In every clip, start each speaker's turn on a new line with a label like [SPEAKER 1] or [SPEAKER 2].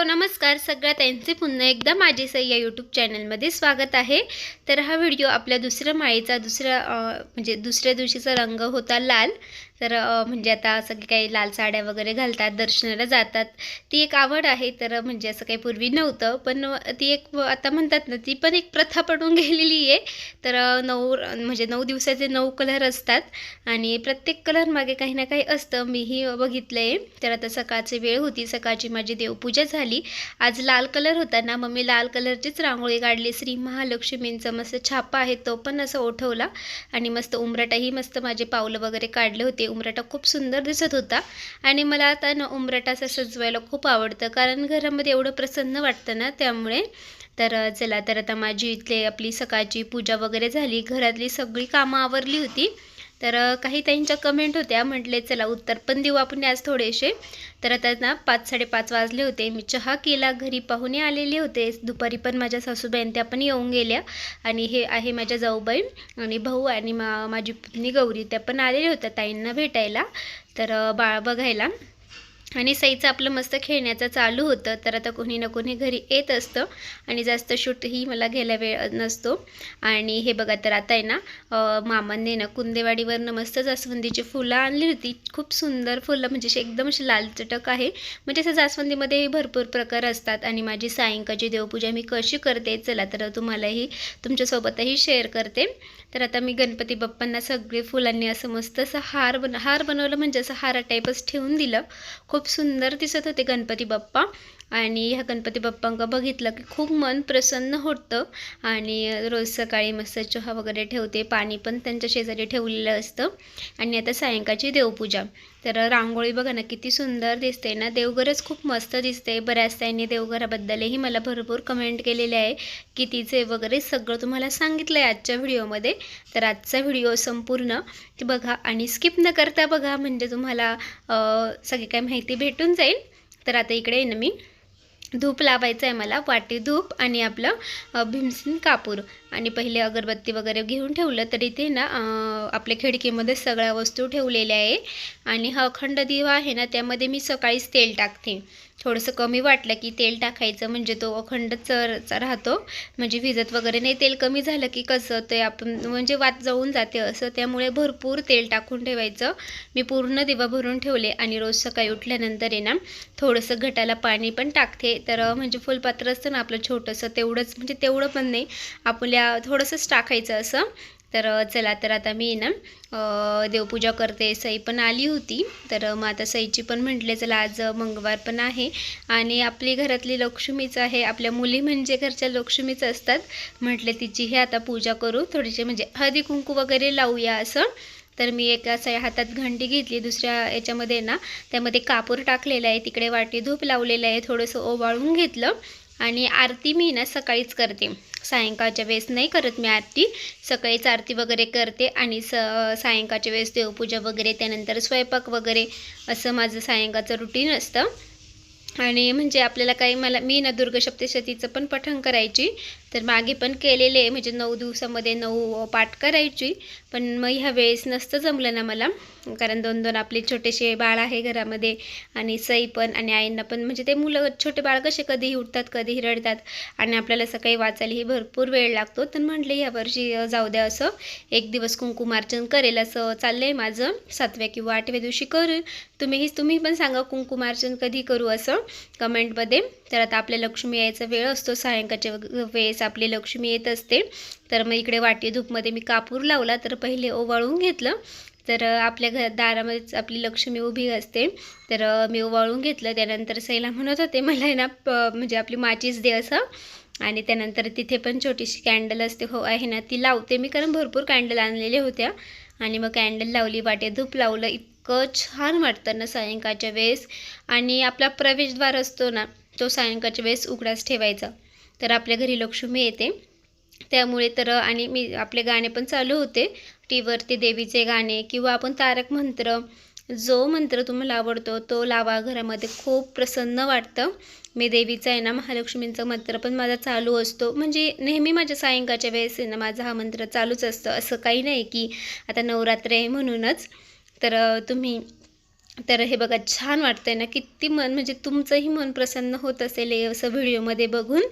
[SPEAKER 1] Hello नमस्कार. सगळ्या त्यांचे पुन्हा एकदा माझे सई या यूट्यूब चॅनलमध्ये स्वागत आहे. तर हा व्हिडिओ आपल्या दुसऱ्या माळीचा दुसऱ्या म्हणजे दुसऱ्या दिवशीचा रंग होता लाल. तर म्हणजे आता सगळे काही लाल साड्या वगैरे घालतात दर्शनाला जातात. ती एक आवड आहे तर म्हणजे असं काही पूर्वी नव्हतं. पण ती एक आता म्हणतात ना ती पण एक प्रथा पडून गेलेली आहे. तर नऊ म्हणजे नऊ दिवसाचे नऊ कलर असतात. आणि प्रत्येक कलर मागे काही ना काही असतं. मीही बघितलं आहे तर आता सकाळची वेळ होती. सकाळची माझी देवपूजा झाली. आज लाल कलर होता ना मग मी लाल कलरचीच रांगोळी काढली. श्री महालक्ष्मींचा मस्त छापा आहे तो पण असं ओठवला. आणि मस्त उमराटाही मस्त माझे पावलं वगैरे काढले होते. उमराटा खूप सुंदर दिसत होता. आणि मला आता ना उमराटा असं सजवायला खूप आवडतं. कारण घरामध्ये एवढं प्रसन्न वाटतं ना त्यामुळे. तर चला तर आता माझी इथले आपली सकाळची पूजा वगैरे झाली. घरातली सगळी कामं आवरली होती. तर काही ताईंच्या कमेंट होत्या. म्हटले चला उत्तर पण देऊ आपण आज थोडेसे. तर आता ना पाच साडेपाच वाजले होते. मी चहा केला घरी पाहुणे आलेले होते. दुपारी पण माझ्या सासूबाईन त्या पण येऊन गेल्या. आणि हे आहे माझ्या जाऊबाई आणि भाऊ आणि मा माझी पुतणी गौरी. त्या पण आलेल्या होत्या ताईंना भेटायला. तर बाळ बघायला. आणि सईचं आपलं मस्त खेळण्याचं चालू होतं तर आता कोणी ना कोणी घरी येत असतं. आणि जास्त शूटही मला घ्यायला वेळ नसतो. आणि हे बघा तर आता आहे ना मामांनी ना कुंदेवाडीवरनं मस्त जास्वंदीची फुलं आणली होती. खूप सुंदर फुलं म्हणजे अशी एकदम अशी लाल चटक आहे. म्हणजे असं जास्वंदीमध्ये भरपूर प्रकार असतात. आणि माझी सायंकाळची देवपूजा मी कशी करते चला तर तुम्हालाही तुमच्यासोबतही शेअर करते. तर आता मी गणपती बाप्पांना सगळे फुलांनी असं मस्त असं हार बन हार बनवलं. म्हणजे असं हारा टाईपच ठेवून दिलं. खूप खूप सुंदर दिसत होते गणपती बाप्पा. आणि ह्या गणपती बाप्पांका बघितलं की खूप मन प्रसन्न होतं. आणि रोज सकाळी मस्त चहा वगैरे ठेवते पाणी पण त्यांच्या शेजारी ठेवलेलं असतं. आणि आता सायंकाळची देवपूजा. तर रांगोळी बघा ना किती सुंदर दिसते ना. देवघरच खूप मस्त दिसते बऱ्याच त्यांनी देवघराबद्दलही मला भरपूर कमेंट केलेले आहे. की तिचे वगैरे सगळं तुम्हाला सांगितलं आहे आजच्या व्हिडिओमध्ये. तर आजचा व्हिडिओ संपूर्ण ते बघा आणि स्किप न करता बघा म्हणजे तुम्हाला सगळी काही माहिती भेटून जाईल. तर आता इकडे आहे ना मी. धूप लावायचं आहे मला वाटी धूप आणि आपलं अ, भीमसेन कापूर. आणि पहिले अगरबत्ती वगैरे घेऊन ठेवलं तर इथे ना आपल्या खिडकीमध्ये सगळ्या वस्तू ठेवलेल्या आहे. आणि हा अखंड दिवा आहे ना त्यामध्ये मी सकाळीच तेल टाकते. थोडंसं कमी वाटलं की तेल टाकायचं म्हणजे तो अखंड चरचा राहतो. म्हणजे भिजत वगैरे नाही तेल कमी झालं की कसं ते आपण म्हणजे वात जळून जाते असं. त्यामुळे भरपूर तेल टाकून ठेवायचं. मी पूर्ण दिवा भरून ठेवले आणि रोज सकाळी उठल्यानंतर आहे ना थोडंसं घटाला पाणी पण टाकते. तर म्हणजे फुलपात्र असतं ना आपलं छोटंसं तेवढंच म्हणजे तेवढं पण नाही. आपल्या थोडंसंच टाकायचं असं. तर चला तर आता मी ना देवपूजा करते सई पण आली होती. तर मग आता सईची पण म्हटले चला आज मंगळवार पण आहे. आणि आपली घरातली लक्ष्मीच आहे. आपल्या मुली म्हणजे घरच्या लक्ष्मीच असतात. म्हटले तिची हे आता पूजा करू. थोडीशी म्हणजे हळदी कुंकू वगैरे लावूया असं. तर मी एका सा हातात घंटी घेतली. दुसऱ्या याच्यामध्ये ना त्यामध्ये कापूर टाकलेला आहे. तिकडे वाटी धूप लावलेलं आहे. थोडंसं ओवाळून घेतलं. आणि आरती मी ना सकाळीच करते. सायंकाळच्या वेळेस नाही करत मी आरती. सकाळीच आरती वगैरे करते आणि स सायंकाळच्या वेळेस देवपूजा वगैरे त्यानंतर स्वयंपाक वगैरे असं माझं सायंकाळचं रुटीन असतं. आणि म्हणजे आपल्याला काही मला मी ना दुर्गशप्तशतीचं पण पठण करायची. तर मागे पण केलेले आहे म्हणजे नऊ दिवसामध्ये नऊ पाठ करायची. पण मग ह्या वेळेस नसतं जमलं ना मला. कारण दोन दोन आपले छोटेसे बाळ आहे घरामध्ये आणि सई पण आणि आईंना पण. म्हणजे ते मुलं छोटे बाळ कसे कधीही उठतात कधीही रडतात आणि आपल्याला सकाळी वाचायलाही भरपूर वेळ लागतो. तर म्हटले ह्या वर्षी जाऊ द्या असं. एक दिवस कुंकुमार्चन करेल असं चाललं आहे माझं. सातव्या किंवा आठव्या दिवशी करू. तुम्हीही तुम्ही पण सांगा कुंकुमार्चन कधी करू असं कमेंटमध्ये. तर आता आपल्या लक्ष्मी यायचा वेळ असतो सायंकाळच्या वेळेस आपली लक्ष्मी येत असते. तर मग इकडे वाटी धूपमध्ये मी कापूर लावला तर पहिले ओवाळून घेतलं. तर आपल्या घर दारामध्येच आपली लक्ष्मी उभी असते. तर मी ओवाळून घेतलं त्यानंतर सैला म्हणत होते मला आहे ना प- म्हणजे आपली माचीच दे असं. आणि त्यानंतर तिथे पण छोटीशी कॅन्डल असते हो आहे ना ती लावते मी. कारण भरपूर कॅन्डल आणलेल्या होत्या. आणि मग कॅन्डल लावली वाटे धूप लावलं इतकं छान वाटतं ना सायंकाळच्या वेळेस. आणि आपला प्रवेशद्वार असतो ना तो सायंकाळच्या वेळेस उघडाच ठेवायचा. तर आपल्या घरी लक्ष्मी येते. त्यामुळे तर आणि मी आपले गाणे पण चालू होते. टी व्हीवरती देवीचे गाणे किंवा आपण तारक मंत्र जो मंत्र तुम्हाला आवडतो तो लावा घरामध्ये. खूप प्रसन्न वाटतं. मी देवीचा आहे ना महालक्ष्मींचा मंत्र पण माझा चालू असतो. म्हणजे नेहमी माझ्या सायंकाळच्या वेळेस आहे ना माझा हा मंत्र चालूच असतं. असं काही नाही की आता नवरात्र आहे म्हणूनच. तर तुम्ही तर हे बघा छान वाटतंय ना किती मन म्हणजे तुमचंही मन प्रसन्न होत असेल हे असं व्हिडिओमध्ये बघून.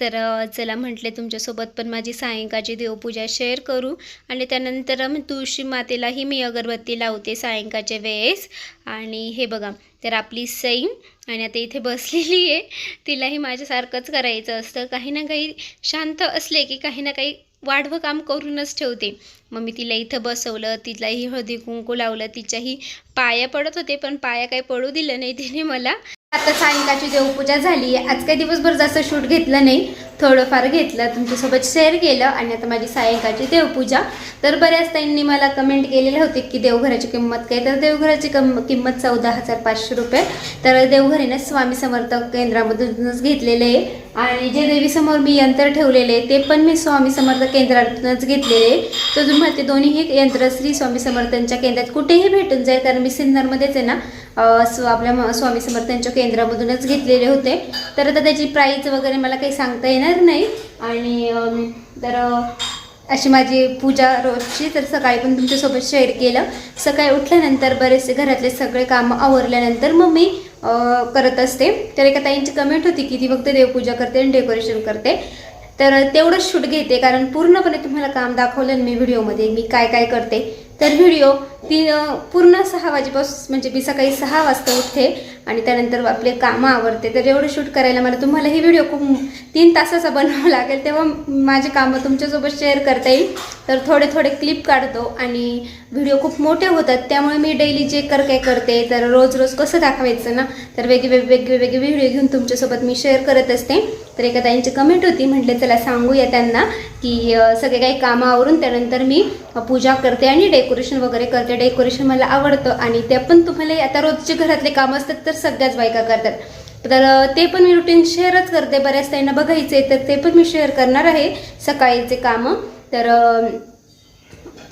[SPEAKER 1] तर चला म्हटले तुमच्यासोबत पण माझी सायंकाळची देवपूजा शेअर करू. आणि त्यानंतर मग तुळशी मातेलाही मी अगरबत्ती लावते सायंकाळच्या वेळेस. आणि हे बघा तर आपली सई आणि आता इथे बसलेली आहे. तिलाही माझ्यासारखंच करायचं असतं. काही ना काही शांत असले की काही ना काही वाढवं काम करूनच ठेवते. मग मी तिला इथं बसवलं तिलाही हळदी कुंकू लावलं तिच्याही पाया पडत होते पण पाया काही पडू दिलं नाही तिने मला. आता सायंकाळची देवपूजा झाली. आहे आज काही दिवसभर जास्त शूट घेतलं नाही. थोडंफार घेतलं तुमच्यासोबत शेअर केलं आणि आता माझी सायंकाळची देवपूजा. तर बऱ्याच ताईंनी मला कमेंट केलेले होते की देवघराची किंमत काय? तर देवघराची कम किंमत चौदा हजार पाचशे रुपये. तर देवघरीनं स्वामी समर्थ केंद्रामधूनच घेतलेले आहे. आणि जे देवीसमोर मी यंत्र ठेवलेले ते पण मी स्वामी समर्थ केंद्रातूनच घेतलेले. तर तुम्ही ते दोन्ही यंत्र श्री स्वामी समर्थांच्या केंद्रात कुठेही भेटून जाईल कारण मी सिन्नरमध्येच आहे ना स्व आपल्या म- स्वामी समर्थांच्या केंद्रामधूनच घेतलेले होते. तर आता त्याची प्राईज वगैरे मला काही सांगता येणार नाही. आणि तर अशी माझी पूजा रोजची तर सकाळी पण तुमच्यासोबत शेअर केलं. सकाळी उठल्यानंतर बरेचसे घरातले सगळे कामं आवरल्यानंतर मग मी करत असते. तर एका ताईंची कमेंट होती की ती फक्त देवपूजा करते आणि डेकोरेशन करते. तर तेवढंच शूट घेते कारण पूर्णपणे तुम्हाला काम दाखवलं मी व्हिडिओमध्ये मी काय काय करते. तर व्हिडिओ ती पूर्ण सहा वाजेपासून म्हणजे मी सकाळी सहा वाजता उठते आणि त्यानंतर आपले कामं आवडते तर एवढं शूट करायला मला तुम्हाला ही व्हिडिओ खूप तीन तासाचा बनवावा लागेल तेव्हा माझे कामं तुमच्यासोबत शेअर करता येईल. तर थोडे थोडे क्लिप काढतो आणि व्हिडिओ खूप मोठे होतात. त्यामुळे मी डेली जे कर काय करते तर रोज रोज कसं दाखवायचं ना तर वेगळे वेगळे वेगळे व्हिडिओ घेऊन तुमच्यासोबत मी शेअर करत असते. तर एका ताईंची कमेंट होती म्हटले चला सांगूया त्यांना की सगळे काही कामं आवरून त्यानंतर मी पूजा करते आणि डेकोरेशन वगैरे करते. डेकोरेशन मला आवडतं आणि ते पण तुम्हाला आता रोजचे घरातले कामं असतात तर सगळ्याच बायका करतात. तर ते पण मी रुटीन शेअरच करते. बऱ्याच ताईंना बघायचे तर ते पण मी शेअर करणार आहे सकाळीचे कामं. तर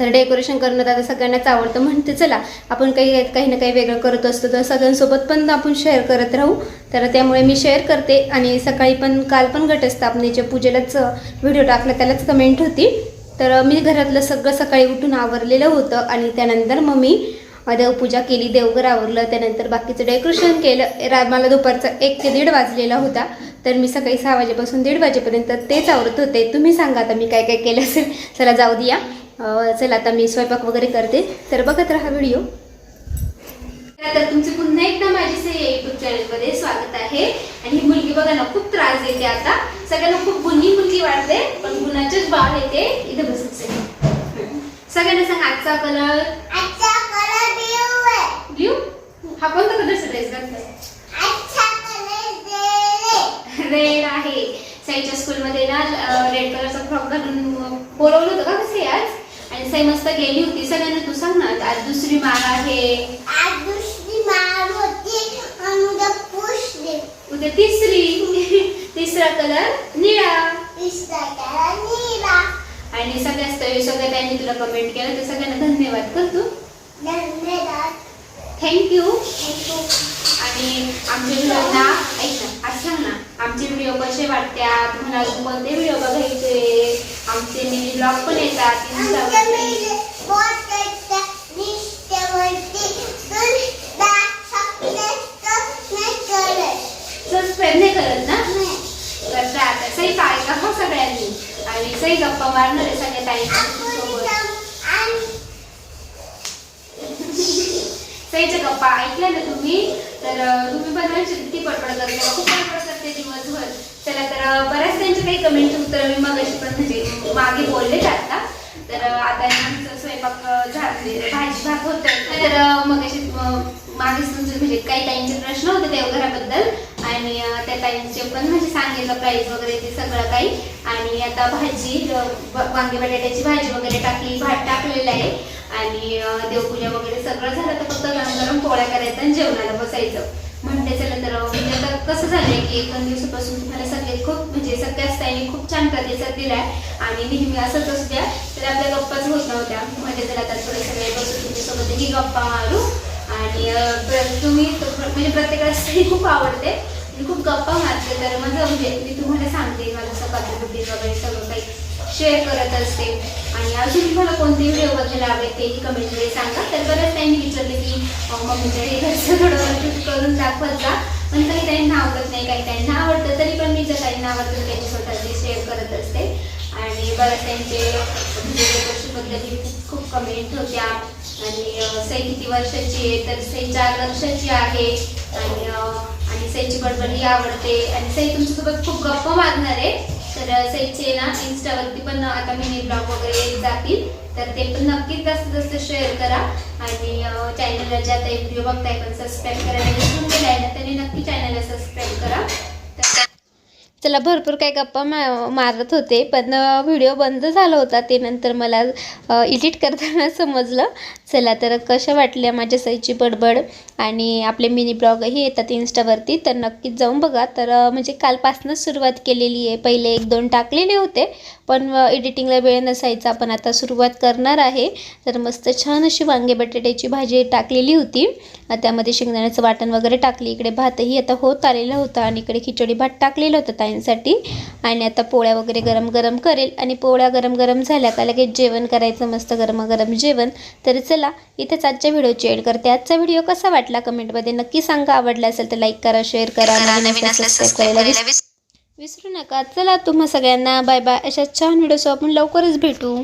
[SPEAKER 1] तर डेकोरेशन करणं आता सगळ्यांनाच आवडतं. म्हणते चला आपण काही काही ना काही वेगळं करत असतो तर सगळ्यांसोबत पण आपण शेअर करत राहू. तर त्यामुळे मी शेअर करते आणि सकाळी पण काल पण घटस्थापनेच्या पूजेलाच व्हिडिओ टाकला त्यालाच कमेंट होती. तर मी घरातलं सगळं सकाळी उठून आवरलेलं होतं आणि त्यानंतर मग मी देवपूजा केली देवघर आवरलं त्यानंतर बाकीचं डेकोरेशन केलं. रा मला दुपारचं एक ते दीड वाजलेला होता. तर मी सकाळी सहा वाजेपासून दीड वाजेपर्यंत तेच आवरत होते. तुम्ही सांगा आता मी काय काय केलं असेल? चला जाऊ द्या. चला आता मी स्वयंपाक वगैरे करते. तर बघत राहा व्हिडिओ. तर तुमचे पुन्हा एकदा माझी से युट्यूब चॅनलमध्ये स्वागत आहे. आणि ही मुलगी बघा ना खूप त्रास देते आता. सगळ्यांना खूप गुन्ही मुलगी वाटते पण गुणाचेच बाळ येते. इथं बसायचं सगळ्यांना सांग आजचा कलर
[SPEAKER 2] अच्छा कलर ब्लू आहे.
[SPEAKER 1] ब्ल्यू हा कोणता कलरचा ड्रेस घातलाय
[SPEAKER 2] अच्छा कलर
[SPEAKER 1] रेड आहे. साईच्या स्कूलमध्ये ना रेड कलरचा फ्रॉक घालून बोलवलं होतं का कसे आज आणि साई मस्त गेली होती. सगळ्यांना तू सांग ना आज दुसरी माळ आहे.
[SPEAKER 2] आज दुसरी माळ होती आणि उद्या पुसली.
[SPEAKER 1] उद्या तिसरी. तिसरा कलर निळा.
[SPEAKER 2] तिसरा कलर नीला
[SPEAKER 1] आणि सगळ्यात सगळ्या त्यांनी तुला कमेंट केलं ते सगळ्यांना धन्यवाद कर तू.
[SPEAKER 2] धन्यवाद.
[SPEAKER 1] थँक्यू
[SPEAKER 2] थँक्यू
[SPEAKER 1] आणि आमचे व्हिडिओ ना ऐक ना आमचे व्हिडिओ कसे वाटत्या तुम्हाला अजून कोणते व्हिडिओ बघायचे? आमचे मिनी ब्लॉग पण येतात
[SPEAKER 2] करत.
[SPEAKER 1] ना? आता सही काय का हो सगळ्यांनी? आणि सही गप्पा मारणार आहे सगळ्या
[SPEAKER 2] आणि
[SPEAKER 1] सईच्या गप्पा ऐकल्या ना तुम्ही? तर तुम्ही पण किती पडपड करते खूप पडपड करते दिवसभर चला तर बऱ्याच त्यांचे काही कमेंटचे उत्तर मी मगाशी पण म्हणजे मागे बोललेच आता. तर आता आमचं स्वयंपाक झाले म्हणजे भाजी भात होत. तर मग अशी मागे म्हणजे काही ताईंचे प्रश्न होते देवघराबद्दल आणि त्या ताईंचे पण म्हणजे सांगितलं प्राईस वगैरे ते सगळं काही. आणि आता भाजी वांगे बटाट्याची भाजी वगैरे टाकली भात टाकलेला आहे. आणि देवपूजा वगैरे सगळं झालं तर फक्त गरम गरम पोळ्या करायचं आणि जेवणाला बसायचं. म्हणते चला तर म्हणजे आता कसं झालंय की एक दोन दिवसापासून तुम्हाला सगळे खूप म्हणजे सगळ्याच ताईने खूप छान प्रतिसाद दिलाय आणि नेहमी असंच असू द्या. तर आपल्या गप्पाच होत नव्हत्या. म्हणजे चला आता थोडे सगळे बसून तुमच्यासोबत ही गप्पा मारू आणि प्र- तुम्ही म्हणजे प्रत्येकाला स्त्री खूप आवडते. मी खूप गप्पा मारते. तर माझं म्हणजे मी तुम्हाला सांगते मला असं रुटीन वगैरे सगळं काही. शेअर करत असते. आणि अजून तुम्हाला कोणते व्हिडिओ बघायला आवडेल तेही कमेंटमध्ये सांगा. तर बऱ्याच त्यांनी विचारले की मम्मी मम्मीच्या हे घरचं थोडं शूट करून दाखवत जा. पण काही त्यांना आवडत नाही काही त्यांना आवडतं. तरी पण मी जर काहींना आवडतं त्यांची स्वतःची शेअर करत असते. आणि बऱ्याच त्यांचे म्हणजे गोष्टीबद्दल खूप खूप कमेंट होत्या. आणि सई किती वर्षाची आहे तर सई चार वर्षाची आहे. आणि आणि सईची बडबडी आवडते. आणि सई तुमच्यासोबत खूप गप्पा मारणार. आहे तर अं, सईचे ना इन्स्टावरती पण आता मिनी ब्लॉग वगैरे येत जातील. तर ते पण नक्कीच जास्त जास्त शेअर करा. आणि चॅनलला जे आता व्हिडिओ बघताय पण सबस्क्राईब करायला विसरून गेलाय ना त्यांनी नक्की चॅनलला सबस्क्राईब करा. तर चला भरपूर काही गप्पा मा मारत होते पण व्हिडिओ बंद झाला होता ते नंतर मला एडिट करताना समजलं. चला तर कशा वाटल्या माझ्या सईची बडबड आणि आपले मिनी ब्लॉगही येतात इन्स्टावरती तर नक्कीच जाऊन बघा. तर म्हणजे कालपासूनच सुरुवात केलेली आहे. पहिले एक दोन टाकलेले होते पण एडिटिंगला वेळ नसायचा. पण आता सुरुवात करणार आहे. तर मस्त छान अशी वांगे बटाट्याची भाजी टाकलेली होती. त्यामध्ये शेंगदाण्याचं वाटण वगैरे टाकली. इकडे भातही आता होत आलेला होता आणि इकडे खिचडी भात टाकलेला होता ताईंसाठी आणि आता पोळ्या वगैरे गरम गरम करेल. आणि पोळ्या गरम गरम झाल्या का लगेच जेवण करायचं मस्त गरमागरम जेवण. तर चला इथेच आजच्या व्हिडिओची एड करते. आजचा व्हिडिओ कसा वाटला कमेंटमध्ये नक्की सांगा. आवडला असेल तर लाईक करा शेअर करा. नवीन सबस्क्राईब करायला विसरू नका. चला तुम्हा सगळ्यांना बाय बाय अशा छान व्हिडिओसोबत आपण लवकरच भेटू.